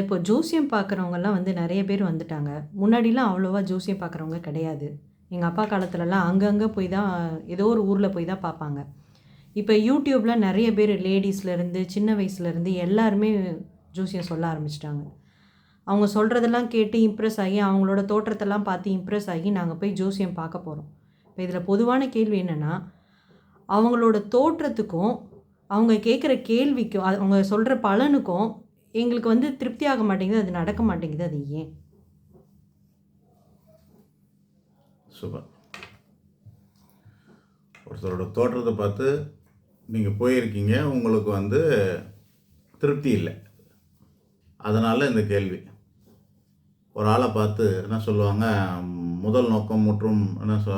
இப்போ ஜோசியம் பார்க்குறவங்கலாம் வந்து நிறைய பேர் வந்துட்டாங்க. முன்னாடிலாம் அவ்வளோவா ஜோசியம் பார்க்குறவங்க கிடையாது. எங்கள் அப்பா காலத்துலலாம் அங்கங்கே போய் தான் ஏதோ ஒரு ஊரில் போய் தான் பார்ப்பாங்க. இப்போ யூடியூப்பில் நிறைய பேர் லேடிஸ்லேருந்து சின்ன வயசுலேருந்து எல்லாருமே ஜோசியம் சொல்ல ஆரம்பிச்சிட்டாங்க அவங்க சொல்கிறதெல்லாம் கேட்டு இம்ப்ரெஸ் ஆகி, அவங்களோட தோற்றத்தெல்லாம் பார்த்து இம்ப்ரெஸ் ஆகி, நாங்கள் போய் ஜோசியம் பார்க்க போகிறோம் இப்போ இதில் பொதுவான கேள்வி என்னன்னா, அவங்களோட தோற்றத்துக்கும், அவங்க கேட்குற கேள்விக்கும், அது அவங்க சொல்கிற பலனுக்கும் எங்களுக்கு வந்து திருப்தி ஆக மாட்டேங்குது. அது நடக்க மாட்டேங்குது. அது ஏன்? சூப்பர். ஒருத்தரோட தோற்றத்த பார்த்து நீங்க போயிருக்கீங்க. உங்களுக்கு வந்து திருப்தி இல்ல. அதனால இந்த கேள்வி. ஒரு ஆள பார்த்து என்ன சொல்லுவாங்க, முதல் நோக்கம் முற்றும் என்ன சொ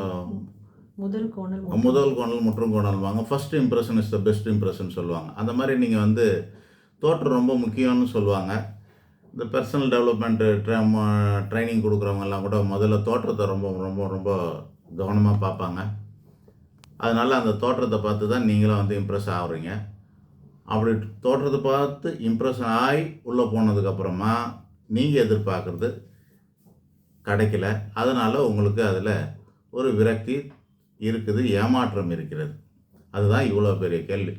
முதல் கோணல் முற்றும் முதல் கோணல் முற்றும் கோணல்வாங்க. First impression is the best impression சொல்லுவாங்க. அந்த மாரி நீங்க வந்து தோற்றம் ரொம்ப முக்கியம்னு சொல்லுவாங்க. இந்த பர்சனல் டெவலப்மெண்ட்டு ட்ரம் ட்ரைனிங் கொடுக்குறவங்கெல்லாம் கூட முதல்ல தோற்றத்தை ரொம்ப ரொம்ப ரொம்ப கவனமாக பார்ப்பாங்க. அதனால் அந்த தோற்றத்தை பார்த்து தான் நீங்களும் வந்து இம்ப்ரெஸ் ஆகுறீங்க. அப்படி தோற்றத்தை பார்த்து இம்ப்ரெஷன் ஆகி உள்ளே போனதுக்கப்புறமா, நீங்கள் எதிர்பார்க்குறது கிடைக்கல. அதனால் உங்களுக்கு அதில் ஒரு விரக்தி இருக்குது. ஏமாற்றம் இருக்கிறது. அதுதான் இவ்வளோ பெரிய கேள்வி.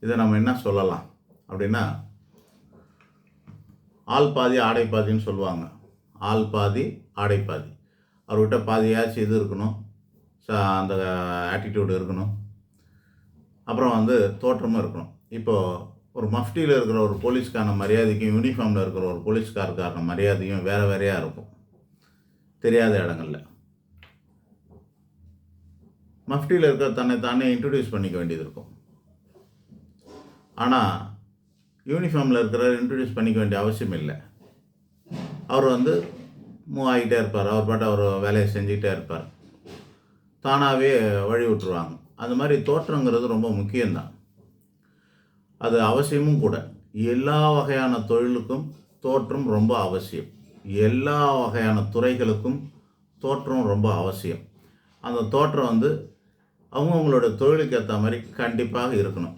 இதை நம்ம என்ன சொல்லலாம் அப்படின்னா, ஆள் பாதி, ஆடை பாதின்னு சொல்லுவாங்க. ஆள் பாதி, ஆடை பாதி. அவர்கிட்ட பாதியாச்சும் இது இருக்கணும். ச அந்த ஆட்டிடியூடு இருக்கணும். அப்புறம் வந்து தோற்றமும் இருக்கணும். இப்போது ஒரு மஃப்டியில் இருக்கிற ஒரு போலீஸ்க்கான மரியாதைக்கும், யூனிஃபார்மில் இருக்கிற ஒரு போலீஸ்காரக்காரன மரியாதையும் வேற வேறையாக இருக்கும். தெரியாத இடங்களில் மஃப்டியில் இருக்கிற தன்னை தானே இன்ட்ரடியூஸ் பண்ணிக்க வேண்டியது இருக்கும். ஆனால் யூனிஃபார்மில் இருக்கிறவர் இன்ட்ரடியூஸ் பண்ணிக்க வேண்டிய அவசியம் இல்லை அவர் வந்து மூவ் ஆகிட்டே இருப்பார். அவர் பாட்டு அவர் வேலையை செஞ்சுக்கிட்டே இருப்பார். தானாகவே வழி விட்டுருவாங்க. அந்த மாதிரி தோற்றங்கிறது ரொம்ப முக்கியம்தான் அது அவசியமும் கூட. எல்லா வகையான தொழிலுக்கும் தோற்றம் ரொம்ப அவசியம். எல்லா வகையான துறைகளுக்கும் தோற்றம் ரொம்ப அவசியம். அந்த தோற்றம் வந்து அவங்கவங்களோட தொழிலுக்கு ஏற்ற மாதிரி கண்டிப்பாக இருக்கணும்.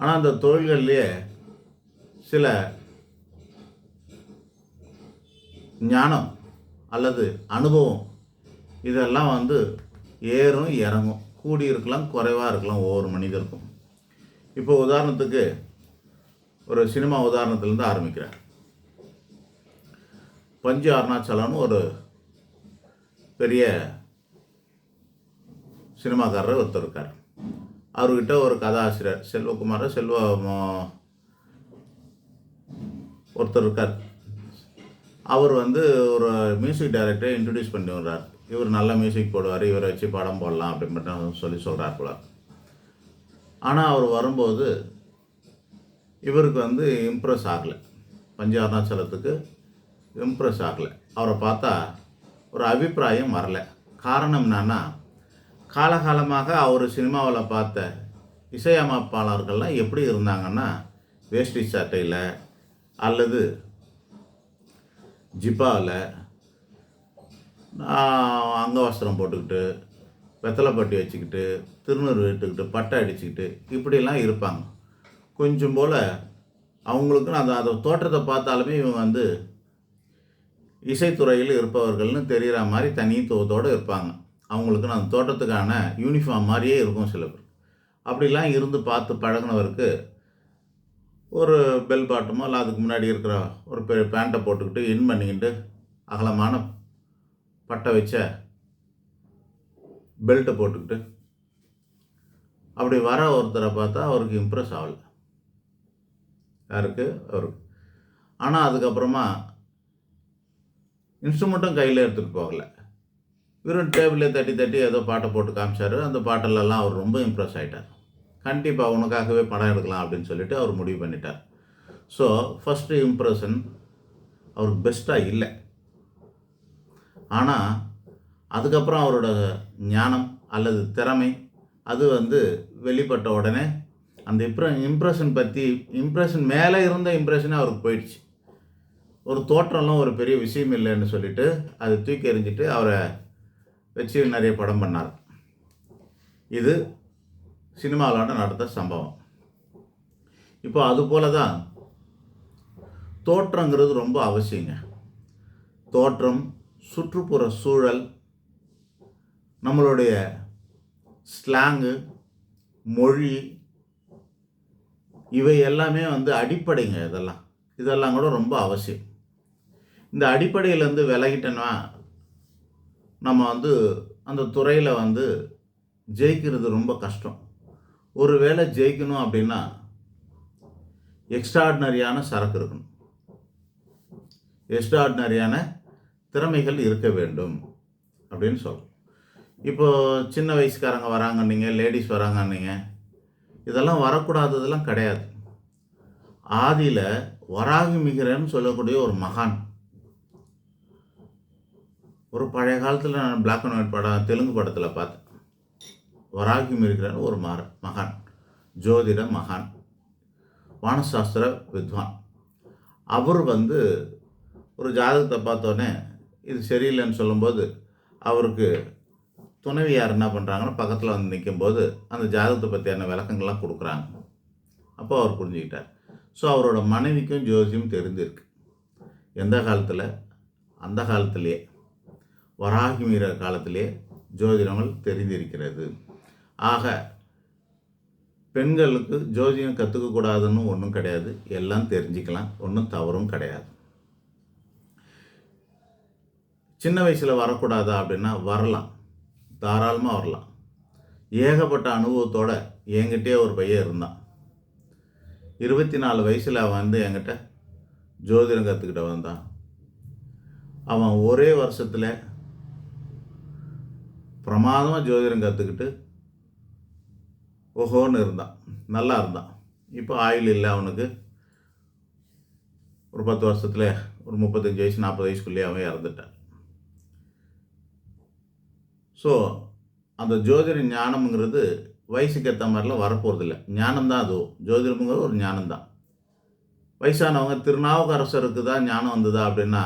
ஆனால் அந்த தொழில்கள்லேயே சில ஞானம் அல்லது அனுபவம் இதெல்லாம் வந்து ஏறும், இறங்கும். கூடி இருக்கலாம், குறைவாக இருக்கலாம் ஒவ்வொரு மனிதருக்கும். இப்போ உதாரணத்துக்கு ஒரு சினிமா உதாரணத்துலேருந்து ஆரம்பிக்கிறேன். பஞ்சு அருணாச்சலம்னு ஒரு பெரிய சினிமாக்காரர் ஒருத்தர் இருக்கார். அவர்கிட்ட ஒரு கதாசிரியர் செல்வகுமார செல்வ மோ ஒருத்தர் இருக்கார். அவர் வந்து ஒரு மியூசிக் டைரக்டரை இன்ட்ரடியூஸ் பண்ணி விடுறார். இவர் நல்ல மியூசிக் போடுவார் இவரை வச்சு படம் போடலாம் அப்படின்னு சொல்லி சொல்கிறார் போல. ஆனால் அவர் வரும்போது இவருக்கு வந்து இம்ப்ரெஸ் ஆகலை பஞ்சு அருணாச்சலத்துக்கு இம்ப்ரெஸ் ஆகலை அவரை பார்த்தா ஒரு அபிப்பிராயம் வரல. காரணம் என்னன்னா, காலகாலமாக அவர் சினிமாவில் பார்த்த இசையமைப்பாளர்கள்லாம் எப்படி இருந்தாங்கன்னா, வேஷ்டி சட்டையில் அல்லது ஜிப்பாவில் அங்கவஸ்திரம் போட்டுக்கிட்டு, வெத்தலைப்பட்டி பட்டி வச்சுக்கிட்டு, திருநூறு விட்டுக்கிட்டு பட்டை அடிச்சுக்கிட்டு இப்படிலாம் இருப்பாங்க. கொஞ்சம் போல் அவங்களுக்குன்னு அந்த அதை தோற்றத்தை பார்த்தாலுமே இவங்க வந்து இசைத்துறையில் இருப்பவர்கள்னு தெரிகிற மாதிரி தனித்துவத்தோடு இருப்பாங்க. அவங்களுக்கு நான் தோட்டத்துக்கான யூனிஃபார்ம் மாதிரியே இருக்கும் சில பேர். அப்படிலாம் இருந்து பார்த்து பழகுனவருக்கு, ஒரு பெல் பாட்டமோ இல்லை அதுக்கு முன்னாடி இருக்கிற ஒரு பெரிய பேண்ட்டை போட்டுக்கிட்டு, இன் பண்ணிக்கிட்டு, அகலமான பட்டை வச்ச பெல்ட்டை போட்டுக்கிட்டு, அப்படி வர ஒருத்தரை பார்த்தா அவருக்கு இம்ப்ரெஸ் ஆகல. யாருக்கு? அவருக்கு. ஆனால் அதுக்கப்புறமா இன்ஸ்ட்ருமெண்ட்டும் கையில் எடுத்துகிட்டு போகலை வெறும் டேபிளே தட்டி தட்டி ஏதோ பாட்டை போட்டு காமிச்சாரு. அந்த பாட்டிலெல்லாம் அவர் ரொம்ப இம்ப்ரெஸ் ஆயிட்டார். கண்டிப்பாக உனக்காகவே படம் எடுக்கலாம் அப்படின்னு சொல்லிட்டு அவர் முடிவு பண்ணிட்டார். ஸோ, ஃபஸ்ட்டு இம்ப்ரெஷன் அவருக்கு பெஸ்ட்டாக இல்லை ஆனால் அதுக்கப்புறம் அவரோட ஞானம் அல்லது திறமை அது வந்து வெளிப்பட்ட உடனே, அந்த இப்ர இம்ப்ரெஷன் பற்றி இம்ப்ரெஷன் மேலே இருந்த இம்ப்ரெஷனே அவருக்கு போயிடுச்சு. ஒரு தோற்றம்லாம் ஒரு பெரிய விஷயம் இல்லைன்னு சொல்லிட்டு, அதை தூக்கி எறிஞ்சிட்டு அவரை வச்சு நிறைய படம் பண்ணார். இது சினிமாவுல நடந்த சம்பவம். இப்போ அதுபோல தான் தோற்றங்கிறது ரொம்ப அவசியங்க தோற்றம் சுற்றுப்புற சூழல் நம்மளுடைய ஸ்லாங்கு மொழி இவை எல்லாமே வந்து அடிப்படைங்க இதெல்லாம் இதெல்லாம் கூட ரொம்ப அவசியம் இந்த அடிப்படையிலேருந்து விலகிட்டேன்னா நம்ம வந்து அந்த துறையில் வந்து ஜெயிக்கிறது ரொம்ப கஷ்டம். ஒரு வேளை ஜெயிக்கணும் அப்படின்னா எக்ஸ்ட்ராடினரியான சரக்கு இருக்கணும். எக்ஸ்ட்ராடினரியான திறமைகள் இருக்க வேண்டும் அப்படின்னு சொல்கிறோம் இப்போது சின்ன வயசுக்காரங்க வராங்கன்னீங்க லேடிஸ் வராங்கன்னீங்க இதெல்லாம் வரக்கூடாததெல்லாம் கிடையாது. ஆதியில் வராகி மிகிறன்னு சொல்லக்கூடிய ஒரு மகான் ஒரு பழைய காலத்தில் நான் பிளாக் அண்ட் ஒயிட் படம் தெலுங்கு படத்தில் பார்த்தேன். வராகி இருக்கிறார் ஒரு மகன் மகான். ஜோதிட மகான். வானசாஸ்திர வித்வான். அவர் வந்து ஒரு ஜாதகத்தை பார்த்தோன்னே இது சரியில்லைன்னு சொல்லும்போது அவருக்கு துணைவியார் என்ன பண்ணுறாங்கன்னா பக்கத்தில் வந்து நிற்கும்போது அந்த ஜாதகத்தை பற்றியான விளக்கங்கள்லாம் கொடுக்குறாங்க. அப்போ அவர் புரிஞ்சுக்கிட்டார். ஸோ அவரோட மனைவிக்கும் ஜோசியம் தெரிஞ்சிருக்கு. எந்த காலத்தில்? அந்த காலத்திலேயே. வராகி மீற காலத்திலே ஜோதிடங்கள் தெரிந்திருக்கிறது. ஆக பெண்களுக்கு ஜோதிடம் கற்றுக்கக்கூடாதுன்னு ஒன்றும் கிடையாது. எல்லாம் தெரிஞ்சுக்கலாம். ஒன்றும் தவறும் கிடையாது. சின்ன வயசில் வரக்கூடாதா அப்படின்னா வரலாம். தாராளமாக வரலாம். ஏகப்பட்ட அனுபவத்தோட என்கிட்டே ஒரு பையன் இருந்தான். இருபத்தி நாலு வயசில் அவன் வந்து என்கிட்ட ஜோதிடம் கற்றுக்கிட்ட வந்தான். அவன் ஒரே வருஷத்தில் பிரமாதமாக ஜோதிடம் கற்றுக்கிட்டு ஓஹோன்னு இருந்தான் நல்லா இருந்தான் இப்போ ஆயுள் இல்லை அவனுக்கு. ஒரு பத்து வருஷத்தில் ஒரு முப்பத்தஞ்சு வயசு நாற்பது வயசுக்குள்ளேயே அவன் இறந்துட்டான். ஸோ அந்த ஜோதிட ஞானம்ங்கிறது வயசுக்கு ஏற்ற மாதிரிலாம் வரப்போகிறதில்ல ஞானம் தான் அதுவும் ஜோதிடம்ங்கிறது ஒரு ஞானம் தான் வயசானவங்க திருநாவுக்கரசருக்கு தான் ஞானம் வந்ததா? அப்படின்னா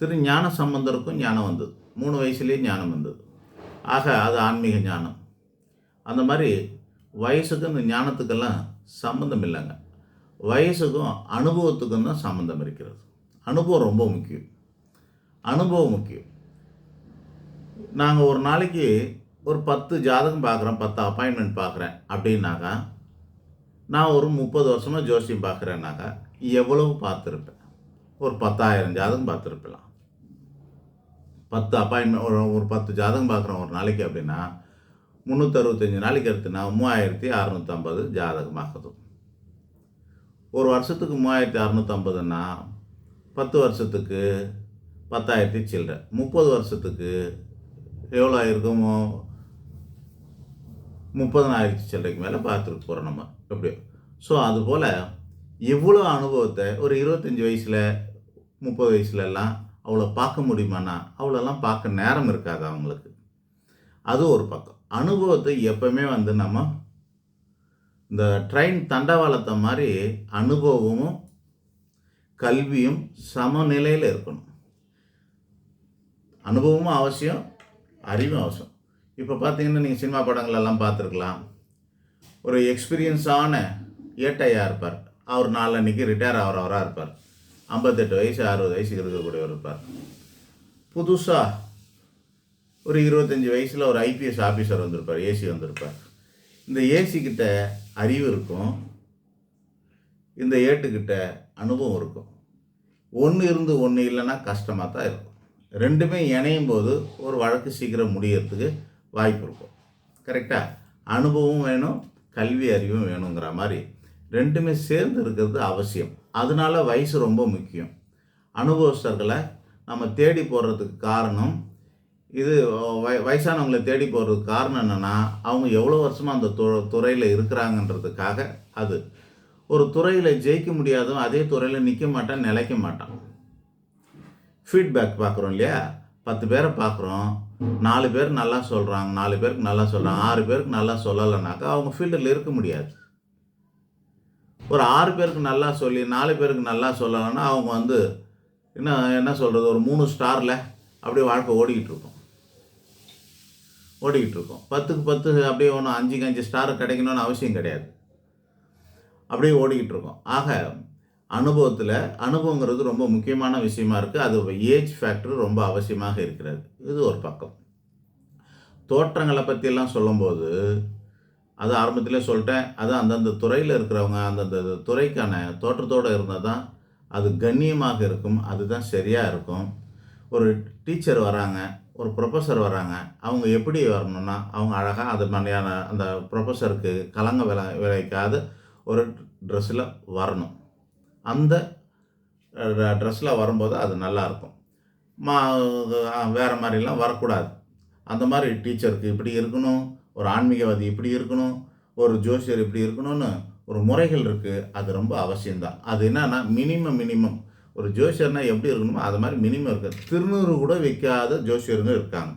திரு ஞான சம்பந்தருக்கும் ஞானம் வந்தது. மூணு வயசுலேயே ஞானம் வந்தது. ஆக அது ஆன்மீக ஞானம். அந்த மாதிரி வயசுக்கும் இந்த ஞானத்துக்கெல்லாம் சம்மந்தம் இல்லைங்க. வயசுக்கும் அனுபவத்துக்கும் தான் சம்மந்தம் இருக்கிறது. அனுபவம் ரொம்ப முக்கியம். அனுபவம் முக்கியம். நாங்கள் ஒரு நாளைக்கு ஒரு பத்து ஜாதகம் பார்க்குறோம் பத்து அப்பாயின்மெண்ட் பார்க்குறேன் அப்படின்னாக்கா நான் ஒரு முப்பது வருஷமாக ஜோசியம் பார்க்குறேன்னாக்கா எவ்வளவு பார்த்துருப்பேன்? ஒரு பத்தாயிரம் ஜாதகம் பார்த்துருப்பலாம் பத்து அப்பாயின்மெண்ட் ஒரு ஒரு பத்து ஜாதகம் பார்க்குறோம் ஒரு நாளைக்கு அப்படின்னா முந்நூற்றறுபத்தஞ்சு நாளைக்கு எடுத்துனா மூவாயிரத்தி அறநூற்றம்பது ஜாதகம் ஆகுது. ஒரு வருஷத்துக்கு மூவாயிரத்தி அறநூற்றம்பதுன்னா பத்து வருஷத்துக்கு பத்தாயிரத்தி சில்லற. முப்பது வருஷத்துக்கு எவ்வளோ இருக்குமோ முப்பதனாயிரத்தி சில்லறைக்கு மேலே பார்த்துருக்கு போகிறோம் நம்ம. எப்படியோ. ஸோ அதுபோல் இவ்வளோ அனுபவத்தை ஒரு இருபத்தஞ்சி வயசில் முப்பது வயசுலலாம் அவ்வளோ பார்க்க முடியுமானா அவளெல்லாம் பார்க்க நேரம் இருக்காது அவங்களுக்கு? அது ஒரு பக்கம். அனுபவத்தை எப்பவுமே வந்து நம்ம இந்த ட்ரெயின் தண்டவாளத்தை மாதிரி அனுபவமும் கல்வியும் சமநிலையில் இருக்கணும். அனுபவமும் அவசியம் அறிவும் அவசியம். இப்போ பார்த்தீங்கன்னா நீங்கள் சினிமா படங்களெல்லாம் பார்த்துருக்கலாம். ஒரு எக்ஸ்பீரியன்ஸான ஏட்டையாக இருப்பார். அவர் நாளன்னைக்கு ரிட்டையர் ஆகிறவராக இருப்பார். ஐம்பத்தெட்டு வயசு அறுபது வயசுக்கு இருக்கக்கூடியவர் இருப்பார். புதுசாக ஒரு இருபத்தஞ்சி வயசில் ஒரு ஐபிஎஸ் ஆஃபீஸர் வந்திருப்பார் ஏசி வந்திருப்பார். இந்த ஏசி அறிவு இருக்கும். இந்த ஏட்டுக்கிட்ட அனுபவம் இருக்கும். ஒன்று இருந்து ஒன்று இல்லைன்னா கஷ்டமாக தான் இருக்கும். ரெண்டுமே இணையும் போது ஒரு வழக்கு சீக்கிரம் முடியறதுக்கு வாய்ப்பு இருக்கும். கரெக்டாக அனுபவம் வேணும் கல்வி அறிவும் வேணுங்கிற மாதிரி. ரெண்டுமே சேர்ந்து இருக்கிறது அவசியம். அதனால வயசு ரொம்ப முக்கியம். அனுபவஸ்தர்களை நம்ம தேடி போடுறதுக்கு காரணம் இது வய வயசானவங்களை தேடி போகிறதுக்கு காரணம் என்னென்னா அவங்க எவ்வளோ வருஷமாக அந்த து துறையில் இருக்கிறாங்கன்றதுக்காக அது. ஒரு துறையில் ஜெயிக்க முடியாதவன் அதே துறையில் நிற்க மாட்டான் நிலைக்க மாட்டான். ஃபீட்பேக் பார்க்குறோம் இல்லையா? பத்து பேரை பார்க்குறோம் நாலு பேர் நல்லா சொல்கிறாங்க நாலு பேருக்கு நல்லா சொல்கிறாங்க ஆறு பேருக்கு நல்லா சொல்லலைனாக்கா அவங்க ஃபீல்டில் இருக்க முடியாது. ஒரு ஆறு பேருக்கு நல்லா சொல்லி நாலு பேருக்கு நல்லா சொல்லலைன்னா அவங்க வந்து என்ன என்ன சொல்கிறது ஒரு மூணு ஸ்டாரில் அப்படியே வாழ்க்கை ஓடிக்கிட்டு இருக்கும். ஓடிக்கிட்டு இருக்கும். பத்துக்கு பத்து அப்படியே ஒன்றும் அஞ்சுக்கு அஞ்சு ஸ்டார் கிடைக்கணும்னு அவசியம் கிடையாது. அப்படியே ஓடிக்கிட்டு இருக்கோம். ஆக அனுபவத்தில் அனுபவங்கிறது ரொம்ப முக்கியமான விஷயமா இருக்குது அது ஏஜ் ஃபேக்டர் ரொம்ப அவசியமாக இருக்கிறது. இது ஒரு பக்கம். தோற்றங்களை பற்றியெல்லாம் சொல்லும்போது அது ஆரம்பத்திலே சொல்லிட்டேன். அது அந்தந்த துறையில் இருக்கிறவங்க அந்தந்த துறைக்கான தோற்றத்தோடு இருந்தால் தான் அது கண்ணியமாக இருக்கும். அதுதான் சரியாக இருக்கும். ஒரு டீச்சர் வராங்க ஒரு ப்ரொஃபஸர் வராங்க அவங்க எப்படி வரணும்னா அவங்க அழகாக அது மாதிரியான அந்த ப்ரொஃபஸருக்கு கலங்க விளை விளைக்காத ஒரு ட்ரெஸ்ஸில் வரணும். அந்த ட்ரெஸ்ஸில் வரும்போது அது நல்லாயிருக்கும் மா வேறு மாதிரிலாம் வரக்கூடாது. அந்த மாதிரி டீச்சருக்கு இப்படி இருக்கணும். ஒரு ஆன்மீகவாதி இப்படி இருக்கணும் ஒரு ஜோசியர் இப்படி இருக்கணும்னு ஒரு முறைகள் இருக்குது அது ரொம்ப அவசியம்தான். அது என்னன்னா மினிமம் மினிமம் ஒரு ஜோசியர்னா எப்படி இருக்கணுமோ அது மாதிரி மினிமம் இருக்குது திருநூறு கூட வைக்காத ஜோசியருங்க இருக்காங்க.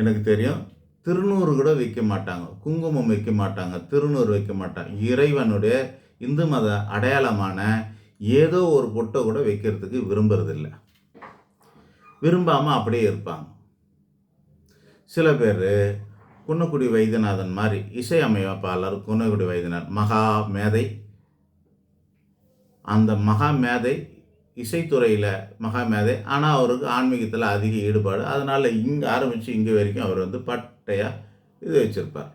எனக்கு தெரியும். திருநூறு கூட வைக்க மாட்டாங்க. குங்குமம் வைக்க மாட்டாங்க. திருநூறு வைக்க மாட்டாங்க. இறைவனுடைய இந்து மத அடையாளமான ஏதோ ஒரு பொட்டை கூட வைக்கிறதுக்கு விரும்புறதில்லை. விரும்பாமல் அப்படியே இருப்பாங்க. சில பேர் குன்னக்குடி வைத்தியநாதன் மாதிரி இசை அமைப்பாளர் குன்னக்குடி வைத்தியநாத் மகா மேதை. அந்த மகா மேதை இசைத்துறையில் மகா மேதை. ஆனால் அவருக்கு ஆன்மீகத்தில் அதிக ஈடுபாடு. அதனால் இங்கே ஆரம்பித்து இங்கே வரைக்கும் அவர் வந்து பட்டையாக இது வச்சுருப்பார்.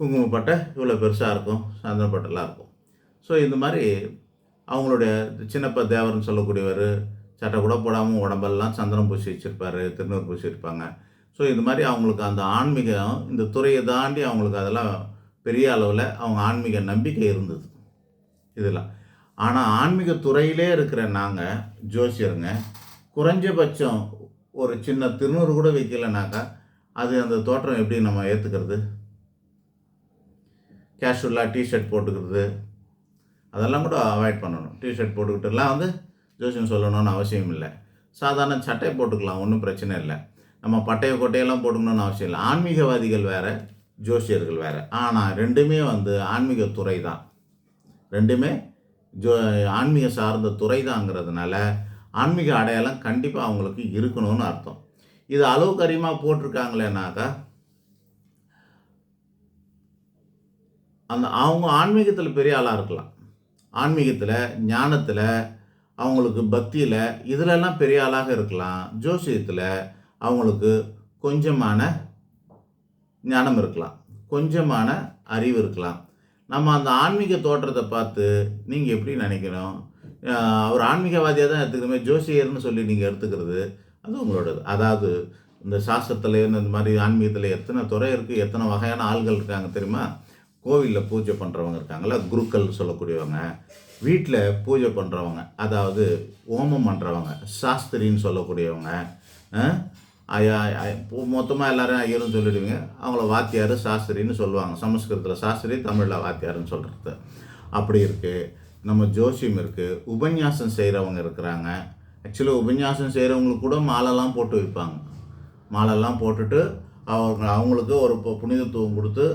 குங்குமப்பட்டை இவ்வளோ பெருசாக இருக்கும் சந்தனப்பட்டெல்லாம் இருக்கும். ஸோ இந்த மாதிரி அவங்களுடைய சின்னப்ப தேவர்னு சொல்லக்கூடியவர் சட்டை கூட போடாமல் உடம்பெல்லாம் சந்தனம் பூசி வச்சுருப்பாரு திருநூறு பூசி இருப்பாங்க ஸோ இது மாதிரி அவங்களுக்கு அந்த ஆன்மீகம் இந்த துறையை தாண்டி அவங்களுக்கு அதெல்லாம் பெரிய அளவில் அவங்க ஆன்மீக நம்பிக்கை இருந்தது. இதெல்லாம் ஆனால் ஆன்மீக துறையிலே இருக்கிற நாங்கள் ஜோசியருங்க குறைஞ்சபட்சம் ஒரு சின்ன திருநூறு கூட வைக்கலைனாக்கா அது அந்த தோற்றம் எப்படி நம்ம ஏற்றுக்கிறது கேஷுவலாக டிஷர்ட் போட்டுக்கிறது. அதெல்லாம் கூட அவாய்ட் பண்ணணும். டிஷர்ட் போட்டுக்கிட்டுலாம் வந்து ஜோசியம் சொல்லணும்னு அவசியம் இல்லை. சாதாரண சட்டை போட்டுக்கலாம் ஒன்றும் பிரச்சனை இல்லை. நம்ம பட்டைய கொட்டையெல்லாம் போட்டுக்கணும்னு அவசியம் இல்லை. ஆன்மீகவாதிகள் வேறு ஜோசியர்கள் வேறு. ஆனால் ரெண்டுமே வந்து ஆன்மீக துறை தான். ரெண்டுமே ஜோ ஆன்மீக சார்ந்த துறை தாங்கிறதுனால ஆன்மீக அடையாளம் கண்டிப்பாக அவங்களுக்கு இருக்கணும்னு அர்த்தம். இது அளவுக்கு அதிகமாக போட்டிருக்காங்களேனாக்கா அந்த அவங்க ஆன்மீகத்தில் பெரிய ஆளாக இருக்கலாம். ஆன்மீகத்தில் ஞானத்தில் அவங்களுக்கு பக்தியில் இதிலெல்லாம் பெரிய ஆளாக இருக்கலாம். ஜோசியத்தில் அவங்களுக்கு கொஞ்சமான ஞானம் இருக்கலாம். கொஞ்சமான அறிவு இருக்கலாம். நம்ம அந்த ஆன்மீக தோற்றத்தை பார்த்து நீங்கள் எப்படி நினைக்கணும்? அவர் ஆன்மீகவாதியாக தான் எடுத்துக்கிறமே ஜோசியர்னு சொல்லி நீங்கள் எடுத்துக்கிறது அது உங்களோடது. அதாவது இந்த சாஸ்திரத்தில் இந்த மாதிரி ஆன்மீகத்தில் எத்தனை துறை இருக்குது எத்தனை வகையான ஆள்கள் இருக்காங்க தெரியுமா? கோவிலில் பூஜை பண்ணுறவங்க இருக்காங்களா குருக்கள் சொல்லக்கூடியவங்க வீட்டில் பூஜை பண்ணுறவங்க அதாவது ஹோமம் பண்ணுறவங்க சாஸ்திரின்னு சொல்லக்கூடியவங்க ஐயா மொத்தமாக எல்லாரும் ஐயரும் சொல்லிடுவீங்க. அவங்கள வாத்தியார் சாஸ்திரின்னு சொல்லுவாங்க. சமஸ்கிருதத்தில் சாஸ்திரி தமிழில் வாத்தியாருன்னு சொல்கிறது அப்படி இருக்குது நம்ம ஜோசியம் இருக்குது உபன்யாசம் செய்கிறவங்க இருக்கிறாங்க. ஆக்சுவலாக உபன்யாசம் செய்கிறவங்களுக்கு கூட மாலைலாம் போட்டு வைப்பாங்க. மாலைலாம் போட்டுட்டு அவங்க அவங்களுக்கு ஒரு பு- புனிதத்துவம் கொடுத்து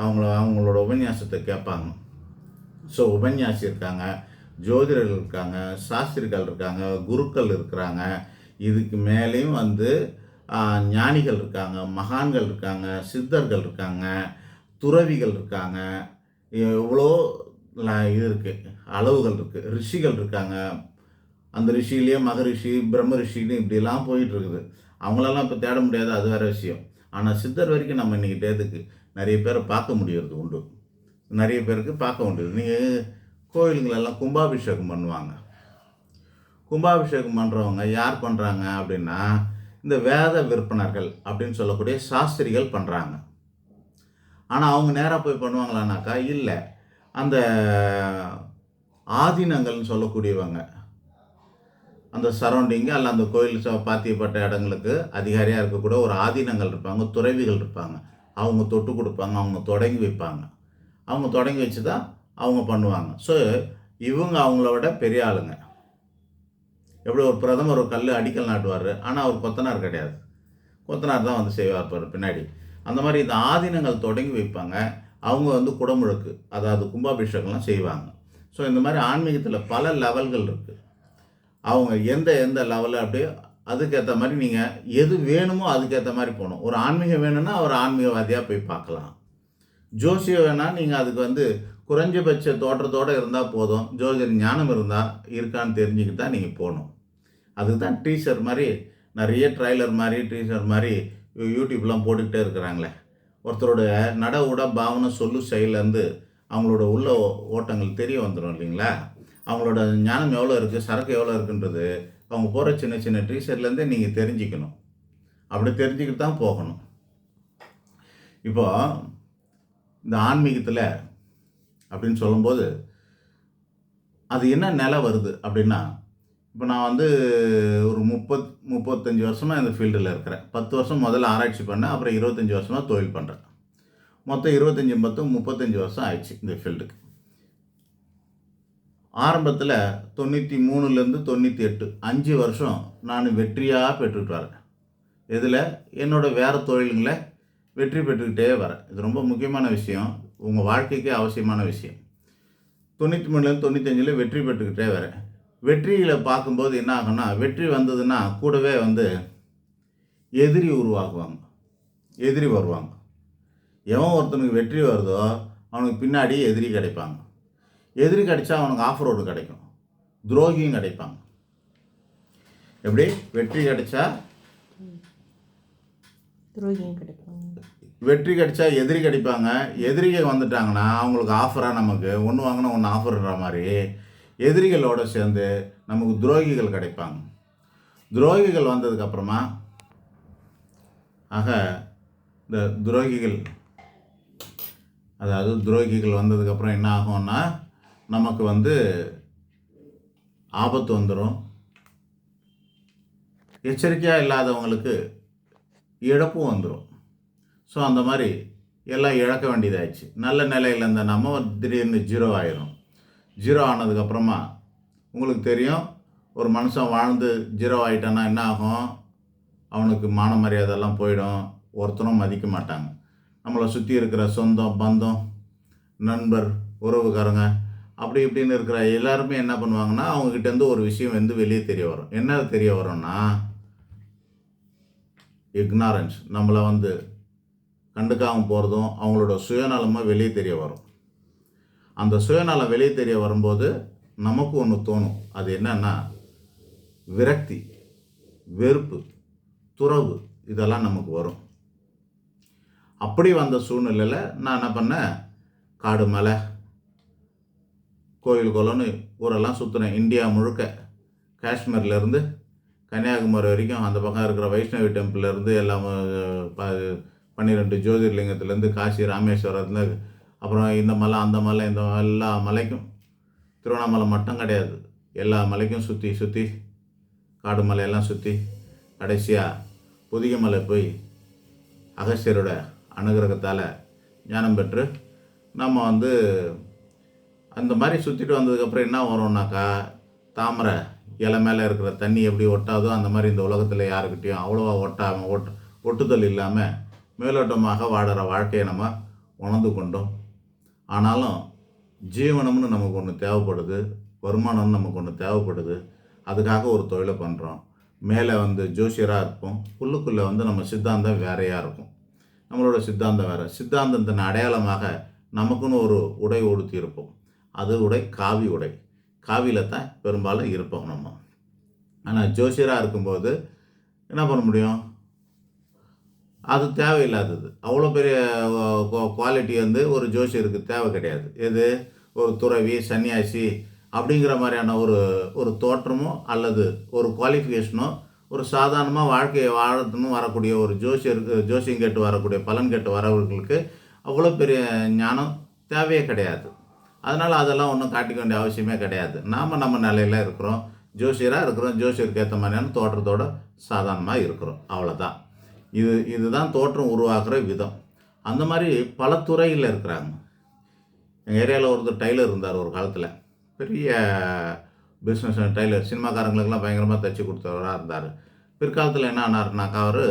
அவங்கள அவங்களோட உபன்யாசத்தை கேட்பாங்க. ஸோ உபன்யாசி இருக்காங்க ஜோதிடர்கள் இருக்காங்க சாஸ்திரிகள் இருக்காங்க குருக்கள் இருக்கிறாங்க. இதுக்கு மேலேயும் வந்து ஞானிகள் இருக்காங்க மகான்கள் இருக்காங்க சித்தர்கள் இருக்காங்க துறவிகள் இருக்காங்க. எவ்வளோ இது இருக்குது அளவுகள் இருக்குது ரிஷிகள் இருக்காங்க. அந்த ரிஷியிலேயே மகரிஷி பிரம்ம ரிஷின்னு இப்படிலாம் போயிட்டுருக்குது அவங்களெல்லாம் இப்போ தேட முடியாது அது வேறு விஷயம். ஆனால் சித்தர் வரைக்கும் நம்ம இன்றைக்கி தேதுக்கு நிறைய பேரை பார்க்க முடியறது உண்டு. நிறைய பேருக்கு பார்க்க முடியுது நீங்கள் கோயிலுங்களெல்லாம் கும்பாபிஷேகம் பண்ணுவாங்க. கும்பாபிஷேகம் பண்ணுறவங்க யார் பண்ணுறாங்க அப்படின்னா இந்த வேத விற்பனர்கள் அப்படின்னு சொல்லக்கூடிய சாஸ்திரிகள் பண்ணுறாங்க ஆனால் அவங்க நேராக போய் பண்ணுவாங்களானாக்கா இல்லை. அந்த ஆதீனங்கள்னு சொல்லக்கூடியவங்க அந்த சரௌண்டிங்கு அல்ல அந்த கோயில் ச- பாத்தியப்பட்ட இடங்களுக்கு அதிகாரியாக இருக்கக்கூடிய ஒரு ஆதீனங்கள் இருப்பாங்க துறவிகள் இருப்பாங்க. அவங்க தொட்டு கொடுப்பாங்க அவங்க தொடங்கி வைப்பாங்க. அவங்க தொடங்கி வச்சு தான் அவங்க பண்ணுவாங்க. ஸோ இவங்க அவங்கள விட பெரிய ஆளுங்க. எப்படி ஒரு பிரதமர் ஒரு கல் அடிக்கல் நாட்டுவார் ஆனால் அவர் கொத்தனார் கிடையாது. கொத்தனார் தான் வந்து செய்வார் பின்னாடி. அந்த மாதிரி இந்த ஆதீனங்கள் தொடங்கி வைப்பாங்க. அவங்க வந்து குடமுழுக்கு அதாவது கும்பாபிஷேகம்லாம் செய்வாங்க. ஸோ இந்த மாதிரி ஆன்மீகத்தில் பல லெவல்கள் இருக்குது அவங்க எந்த எந்த லெவலில் அப்படியே அதுக்கேற்ற மாதிரி நீங்கள் எது வேணுமோ அதுக்கேற்ற மாதிரி போகணும். ஒரு ஆன்மீகம் வேணும்னா ஒரு ஆன்மீகவாதியாக போய் பார்க்கலாம். ஜோசியம் வேணால் நீங்கள் அதுக்கு வந்து குறைஞ்சபட்ச தோற்றத்தோடு இருந்தால் போதும். ஜோதிட ஞானம் இருந்தால் இருக்கான்னு தெரிஞ்சுக்கிட்டு தான் நீங்கள் போகணும். அதுக்கு தான் டீச்சர் மாதிரி நிறைய ட்ரைலர் மாதிரி டீச்சர் மாதிரி யூடியூப்லாம் போட்டுக்கிட்டே இருக்கிறாங்களே. ஒருத்தரோட நட உட பாவனை சொல்லு செயலேருந்து அவங்களோட உள்ள ஓட்டங்கள் தெரிய வந்துடும் இல்லைங்களா? அவங்களோட ஞானம் எவ்வளோ இருக்குது சரக்கு எவ்வளோ இருக்குன்றது அவங்க போகிற சின்ன சின்ன டீச்சர்லேருந்தே நீங்கள் தெரிஞ்சுக்கணும். அப்படி தெரிஞ்சுக்கிட்டு தான் போகணும். இப்போ இந்த ஆன்மீகத்தில் அப்படின்னு சொல்லும்போது அது என்ன நிலை வருது அப்படின்னா இப்போ நான் வந்து ஒரு முப்பத் முப்பத்தஞ்சு வருஷமாக இந்த ஃபீல்டில் இருக்கிறேன். பத்து வருஷம் முதல்ல ஆராய்ச்சி பண்ணேன் அப்புறம் இருபத்தஞ்சி வருஷமாக தொழில் பண்ணுறேன் மொத்தம் இருபத்தஞ்சி பத்து முப்பத்தஞ்சு வருஷம் ஆயிடுச்சு இந்த ஃபீல்டுக்கு ஆரம்பத்தில் தொண்ணூற்றி மூணுலேருந்து தொண்ணூற்றி எட்டு அஞ்சு வருஷம் நான் வெற்றியாக பெற்றுட்டு வரேன் இதில் என்னோட வேறு தொழிலுங்களை வெற்றி பெற்றுக்கிட்டே வரேன் இது ரொம்ப முக்கியமான விஷயம். உங்கள் வாழ்க்கைக்கே அவசியமான விஷயம். தொண்ணூற்றி மூணுலேருந்து தொண்ணூத்தஞ்சில் வெற்றி பெற்றுக்கிட்டே வரேன் வெற்றியில் பார்க்கும்போது என்ன ஆகும்னா வெற்றி வந்ததுன்னா கூடவே வந்து எதிரி உருவாக்குவாங்க எதிரி வருவாங்க. எவன் ஒருத்தனுக்கு வெற்றி வருதோ அவனுக்கு பின்னாடி எதிரி கிடைப்பாங்க. எதிரி கிடைச்சா அவனுக்கு ஆஃப் ரோடு கிடைக்கும். துரோகியும் கிடைப்பாங்க. எப்படி? வெற்றி கிடைச்சா துரோகியும் கிடைப்பாங்க. வெற்றி கிடைச்சா எதிரி கிடைப்பாங்க. எதிரிகள் வந்துட்டாங்கன்னா அவங்களுக்கு ஆஃபராக நமக்கு ஒன்று வாங்கினா ஒன்று ஆஃபர்ன்ற மாதிரி எதிரிகளோட சேர்ந்து நமக்கு துரோகிகள் கிடைப்பாங்க. துரோகிகள் வந்ததுக்கப்புறமா ஆக இந்த துரோகிகள் அதாவது துரோகிகள் வந்ததுக்கப்புறம் என்ன ஆகும்னா நமக்கு வந்து ஆபத்து வந்துடும் எச்சரிக்கையாக இல்லாதவங்களுக்கு இழப்பும் வந்துடும் ஸோ அந்த மாதிரி எல்லாம் இழக்க வேண்டியதாயிடுச்சு. நல்ல நிலையில் இருந்த நம்ம திடீர்னு ஜீரோ ஆயிரும். ஜீரோ ஆனதுக்கப்புறமா உங்களுக்கு தெரியும் ஒரு மனுஷன் வாழ்ந்து ஜீரோ ஆகிட்டான்னா என்ன ஆகும்? அவனுக்கு மான மரியாதைலாம் போயிடும். ஒருத்தனும் மதிக்க மாட்டாங்க. நம்மளை சுற்றி இருக்கிற சொந்தம் பந்தம் நண்பர் உறவுக்காரங்க அப்படி இப்படின்னு இருக்கிற எல்லாருமே என்ன பண்ணுவாங்கன்னா அவங்கக்கிட்டேருந்து ஒரு விஷயம் வந்து வெளியே தெரிய வரும். என்ன தெரிய வரும்னா இக்னாரன்ஸ் நம்மளை வந்து கண்டுக்காமல் போகிறதும் அவங்களோட சுயநலமாக வெளியே தெரிய வரும். அந்த சுயநலம் வெளியே தெரிய வரும்போது நமக்கு ஒன்று தோணும். அது என்னன்னா விரக்தி வெறுப்பு துறவு இதெல்லாம் நமக்கு வரும். அப்படி வந்த சூழ்நிலையில் நான் என்ன பண்ணேன்? காடு மலை கோயில் குளம்னு ஊரெல்லாம் சுற்றினேன் இந்தியா முழுக்க. காஷ்மீர்லேருந்து கன்னியாகுமரி வரைக்கும் அந்த பக்கம் இருக்கிற வைஷ்ணவி டெம்பிள்லேருந்து எல்லாம் பன்னிரெண்டு ஜோதிர்லிங்கத்துலேருந்து காசி ராமேஸ்வரத்துலேருந்து அப்புறம் இந்த மலை அந்த மலை இந்த எல்லா மலைக்கும். திருவண்ணாமலை மட்டும் கிடையாது. எல்லா மலைக்கும் சுற்றி சுற்றி காடு மலையெல்லாம் சுற்றி கடைசியாக புதிய மலை போய் அகஸ்தியரோட அனுகிரகத்தால் ஞானம் பெற்று நம்ம வந்து அந்த மாதிரி சுற்றிட்டு வந்ததுக்கப்புறம் என்ன வரும்னாக்கா தாமரை இலை மேலே இருக்கிற தண்ணி எப்படி ஒட்டாதோ அந்த மாதிரி இந்த உலகத்தில் யாருக்கிட்டேயும் அவ்வளோவா ஒட்டாமல் ஒட் ஒட்டுதல் இல்லாமல் மேலோட்டமாக வாடுற வாழ்க்கையை நம்ம உணர்ந்து கொண்டோம். ஆனாலும் ஜீவனம்னு நமக்கு ஒன்று தேவைப்படுது வருமானம்னு நமக்கு ஒன்று தேவைப்படுது. அதுக்காக ஒரு தொழிலை பண்ணுறோம் மேலே வந்து ஜோசியராக இருப்போம். உள்ளுக்குள்ளே வந்து நம்ம சித்தாந்தம் வேறையாக இருக்கும். நம்மளோட சித்தாந்தம் வேறு. சித்தாந்தத்தின் அடையாளமாக நமக்குன்னு ஒரு உடை உடுத்தி இருப்போம். அது உடை காவி உடை. காவியில் தான் பெரும்பாலும் இருப்போம் நம்ம. ஆனால் ஜோசியராக இருக்கும்போது என்ன பண்ண முடியும்? அது தேவையில்லாதது. அவ்வளோ பெரிய குவாலிட்டி வந்து ஒரு ஜோசியருக்கு தேவை கிடையாது. எது? ஒரு துறவி சன்னியாசி அப்படிங்கிற மாதிரியான ஒரு ஒரு தோற்றமோ அல்லது ஒரு குவாலிஃபிகேஷனோ ஒரு சாதாரணமாக வாழ்க்கையை வாழணும்னு வரக்கூடிய ஒரு ஜோசியருக்கு ஜோசியம் கேட்டு வரக்கூடிய பலன் கேட்டு வரவர்களுக்கு அவ்வளோ பெரிய ஞானம் தேவையே கிடையாது. அதனால் அதெல்லாம் ஒன்றும் காட்டிக்க வேண்டிய அவசியமே கிடையாது. நாம் நம்ம நிலையில் இருக்கிறோம். ஜோசியராக இருக்கிறோம். ஜோசியருக்கு ஏற்ற மாதிரியான தோற்றத்தோட சாதாரணமாக இருக்கிறோம். அவ்வளோதான் இது இதுதான் தோற்றம் உருவாக்குற விதம். அந்த மாதிரி பல துறையில் இருக்கிறாங்க. எங்கள் ஏரியாவில் ஒருத்தர் டைலர் இருந்தார் ஒரு காலத்தில். பெரிய பிஸ்னஸ் டைலர். சினிமாக்காரங்களுக்கெல்லாம் பயங்கரமாக தைச்சி கொடுத்தவராக இருந்தார். பிற்காலத்தில் என்ன ஆனார்னாக்கா அவர்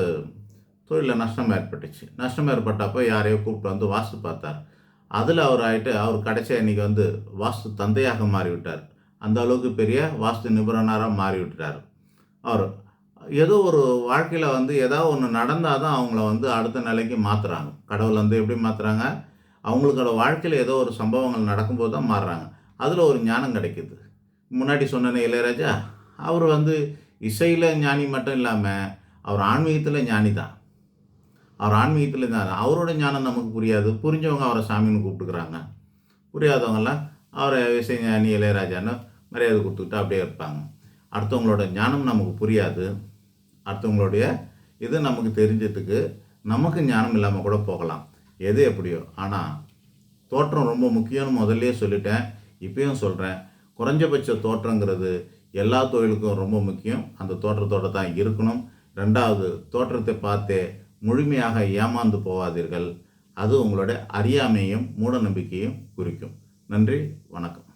தொழிலில் நஷ்டம் ஏற்பட்டுச்சு. நஷ்டம் ஏற்பட்டப்போ யாரையோ கூப்பிட்டு வந்து வாஸ்து பார்த்தார். அதில் அவர் ஆகிட்டு அவர் கடைசியாக இன்றைக்கி வந்து வாஸ்து தந்தையாக மாறிவிட்டார். அந்த அளவுக்கு பெரிய வாஸ்து நிபுணராக மாறிவிட்டார் அவர் ஏதோ ஒரு வாழ்க்கையில் வந்து ஏதாவது ஒன்று நடந்தால் தான் அவங்கள வந்து அடுத்த நிலைக்கு மாற்றுறாங்க கடவுள் வந்து எப்படி மாற்றுறாங்க அவங்களுக்கோட வாழ்க்கையில் ஏதோ ஒரு சம்பவங்கள் நடக்கும்போது தான் மாறுறாங்க. அதில் ஒரு ஞானம் கிடைக்குது. முன்னாடி சொன்னனே இளையராஜா அவர் வந்து இசையில் ஞானி மட்டும் இல்லாமல் அவர் ஆன்மீகத்தில் ஞானி தான் அவர் ஆன்மீகத்தில் இருந்தார். அவரோட ஞானம் நமக்கு புரியாது. புரிஞ்சவங்க அவரை சாமின்னு கூப்பிட்டுக்கிறாங்க. புரியாதவங்கெல்லாம் அவரை இசை இளையராஜான்னு மரியாதை கொடுத்துக்கிட்டு அப்படியே இருப்பாங்க. அடுத்தவங்களோட ஞானம் நமக்கு புரியாது. அடுத்தவங்களுடைய இது நமக்கு தெரிஞ்சதுக்கு நமக்கு ஞானம் இல்லாமல் கூட போகலாம். எது எப்படியோ. ஆனால் தோற்றம் ரொம்ப முக்கியம்னு முதல்லையே சொல்லிட்டேன். இப்பயும் சொல்கிறேன் குறைஞ்சபட்ச தோற்றங்கிறது எல்லா தொழிலுக்கும் ரொம்ப முக்கியம். அந்த தோற்றத்தோட தான் இருக்கணும். ரெண்டாவது தோற்றத்தை பார்த்தே முழுமையாக ஏமாந்து போகாதீர்கள். அது உங்களோட அறியாமையும் மூட நம்பிக்கையும் குறிக்கும். நன்றி வணக்கம்.